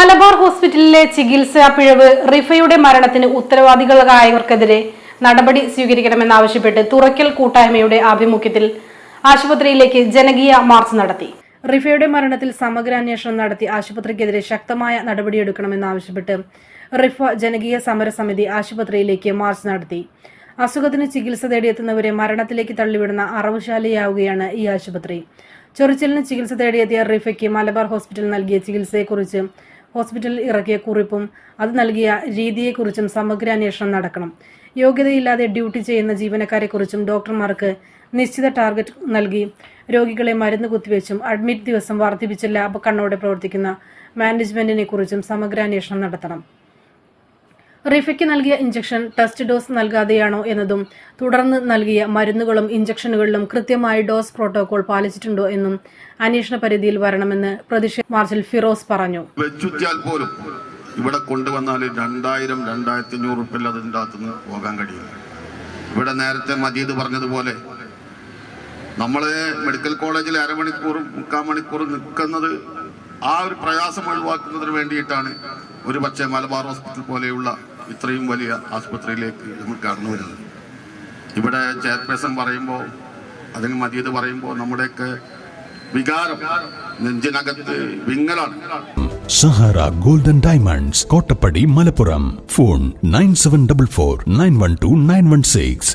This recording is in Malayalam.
മലബാർ ഹോസ്പിറ്റലിലെ ചികിത്സാ പിഴവ് റിഫയുടെ മരണത്തിന് ഉത്തരവാദികളായവർക്കെതിരെ നടപടി സ്വീകരിക്കണമെന്നാവശ്യപ്പെട്ട് തുറക്കൽ കൂട്ടായ്മയുടെ ആഭിമുഖ്യത്തിൽ ആശുപത്രിയിലേക്ക് ജനകീയ മാർച്ച് നടത്തി. റിഫയുടെ മരണത്തിൽ സമഗ്ര അന്വേഷണം നടത്തി ആശുപത്രിക്കെതിരെ ശക്തമായ നടപടിയെടുക്കണമെന്നാവശ്യപ്പെട്ട് റിഫ ജനകീയ സമരസമിതി ആശുപത്രിയിലേക്ക് മാർച്ച് നടത്തി. അസുഖത്തിന് ചികിത്സ തേടിയെത്തുന്നവരെ മരണത്തിലേക്ക് തള്ളിവിടുന്ന അറവുശാലയാവുകയാണ് ഈ ആശുപത്രി. ചൊറിച്ചിലിന് ചികിത്സ തേടിയെത്തിയ റിഫയ്ക്ക് മലബാർ ഹോസ്പിറ്റൽ നൽകിയ ചികിത്സയെക്കുറിച്ച് ഹോസ്പിറ്റലിൽ ഇറക്കിയ കുറിപ്പും അത് നൽകിയ രീതിയെക്കുറിച്ചും സമഗ്ര അന്വേഷണം നടക്കണം. യോഗ്യതയില്ലാതെ ഡ്യൂട്ടി ചെയ്യുന്ന ജീവനക്കാരെക്കുറിച്ചും ഡോക്ടർമാർക്ക് നിശ്ചിത ടാർഗറ്റ് നൽകി രോഗികളെ മരുന്ന് കുത്തിവെച്ചും അഡ്മിറ്റ് ദിവസം വർദ്ധിപ്പിച്ച ലാബ് കണ്ണോടെ പ്രവർത്തിക്കുന്ന മാനേജ്മെന്റിനെ കുറിച്ചും സമഗ്രാന്വേഷണം നടത്തണം. റിഫയ്ക്ക് നൽകിയ ഇഞ്ചക്ഷൻ ടെസ്റ്റ് ഡോസ് നൽകാതെയാണോ എന്നതും തുടർന്ന് നൽകിയ മരുന്നുകളും ഇഞ്ചക്ഷനുകളിലും കൃത്യമായി ഡോസ് പ്രോട്ടോകോൾ പാലിച്ചിട്ടുണ്ടോ എന്നും അന്വേഷണ പരിധിയിൽ വരണമെന്ന് പ്രതിഷേധ മാർച്ചിൽ ഫിറോസ് പറഞ്ഞു. പോലും ഇവിടെ കൊണ്ടുവന്നാൽ രണ്ടായിരം രണ്ടായിരത്തി അഞ്ഞൂറ് അതിന്റെ അകത്തുനിന്ന് പോകാൻ കഴിയില്ല. ഇവിടെ നേരത്തെ മജീദ് പറഞ്ഞതുപോലെ നമ്മൾ മെഡിക്കൽ കോളേജിൽ അരമണിക്കൂറും മുക്കാൽ മണിക്കൂറും നിൽക്കുന്നത് ആ ഒരു പ്രയാസം ഒഴിവാക്കുന്നതിന് വേണ്ടിയിട്ടാണ്. ഒരു പക്ഷേ മലബാർ ഹോസ്പിറ്റൽ പോലെയുള്ള ഇത്രയും വലിയ ആസ്പത്രിയിലേക്ക് നമ്മൾ കടന്നു വരുന്നത്. ഇവിടെ ചെയർപേഴ്സൺ പറയുമ്പോൾ അതിന് മജീദ് പറയുമ്പോൾ നമ്മുടെയൊക്കെ വികാരം നെഞ്ചിനകത്ത് വിങ്ങലാണ്. Sahara golden diamonds Kottappadi Malappuram. Phone nine seven double four nine one two nine one six.